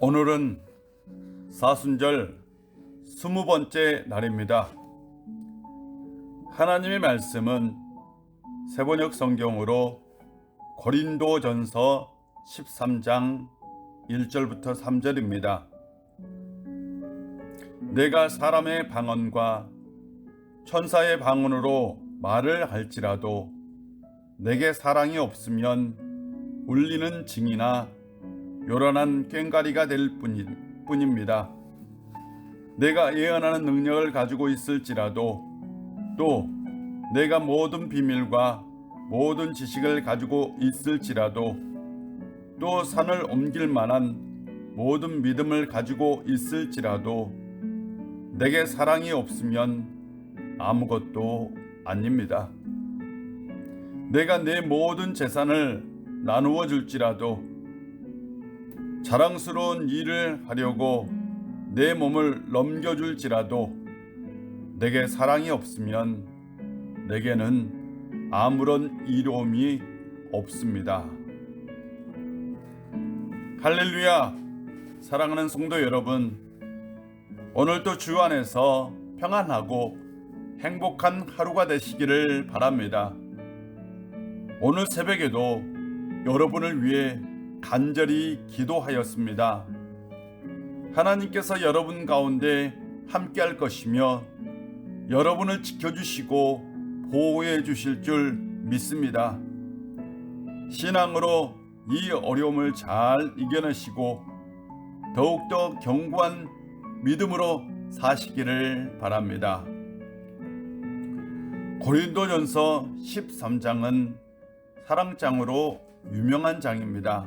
오늘은 사순절 스무 번째 날입니다. 하나님의 말씀은 세번역 성경으로 고린도 전서 13장 1절부터 3절입니다. 내가 사람의 방언과 천사의 방언으로 말을 할지라도 내게 사랑이 없으면 울리는 징이나 요란한 꽹가리가 될 뿐입니다. 내가 예언하는 능력을 가지고 있을지라도 또 내가 모든 비밀과 모든 지식을 가지고 있을지라도 또 산을 옮길 만한 모든 믿음을 가지고 있을지라도 내게 사랑이 없으면 아무것도 아닙니다. 내가 내 모든 재산을 나누어 줄지라도 자랑스러운 일을 하려고 내 몸을 넘겨줄지라도 내게 사랑이 없으면 내게는 아무런 이로움이 없습니다. 할렐루야! 사랑하는 성도 여러분, 오늘도 주 안에서 평안하고 행복한 하루가 되시기를 바랍니다. 오늘 새벽에도 여러분을 위해 간절히 기도하였습니다. 하나님께서 여러분 가운데 함께할 것이며 여러분을 지켜주시고 보호해 주실 줄 믿습니다. 신앙으로 이 어려움을 잘 이겨내시고 더욱더 견고한 믿음으로 사시기를 바랍니다. 고린도전서 13장은 사랑장으로 유명한 장입니다.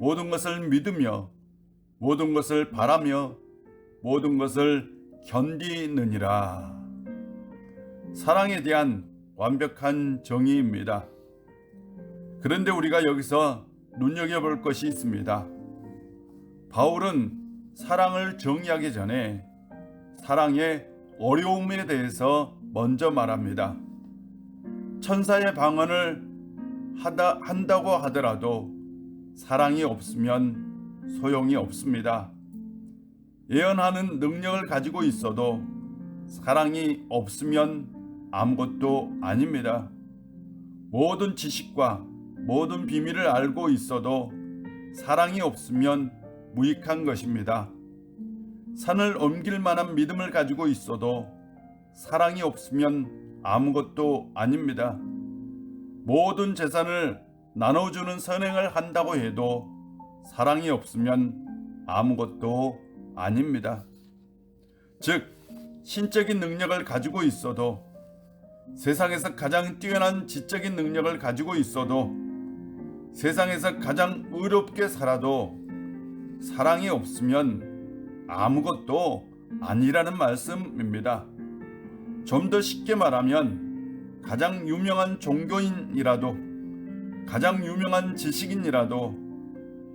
모든 것을 믿으며 모든 것을 바라며 모든 것을 견디느니라. 사랑에 대한 완벽한 정의입니다. 그런데 우리가 여기서 눈여겨볼 것이 있습니다. 바울은 사랑을 정의하기 전에 사랑의 어려움에 대해서 먼저 말합니다. 천사의 방언을 한다고 하더라도 사랑이 없으면 소용이 없습니다. 예언하는 능력을 가지고 있어도 사랑이 없으면 아무것도 아닙니다. 모든 지식과 모든 비밀을 알고 있어도 사랑이 없으면 무익한 것입니다. 산을 옮길 만한 믿음을 가지고 있어도 사랑이 없으면 아무것도 아닙니다. 모든 재산을 나눠주는 선행을 한다고 해도 사랑이 없으면 아무것도 아닙니다. 즉, 신적인 능력을 가지고 있어도 세상에서 가장 뛰어난 지적인 능력을 가지고 있어도 세상에서 가장 의롭게 살아도 사랑이 없으면 아무것도 아니라는 말씀입니다. 좀 더 쉽게 말하면 가장 유명한 종교인이라도 가장 유명한 지식인이라도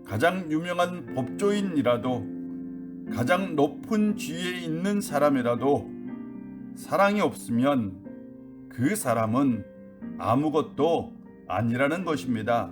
가장 유명한 법조인이라도 가장 높은 지위에 있는 사람이라도 사랑이 없으면 그 사람은 아무것도 아니라는 것입니다.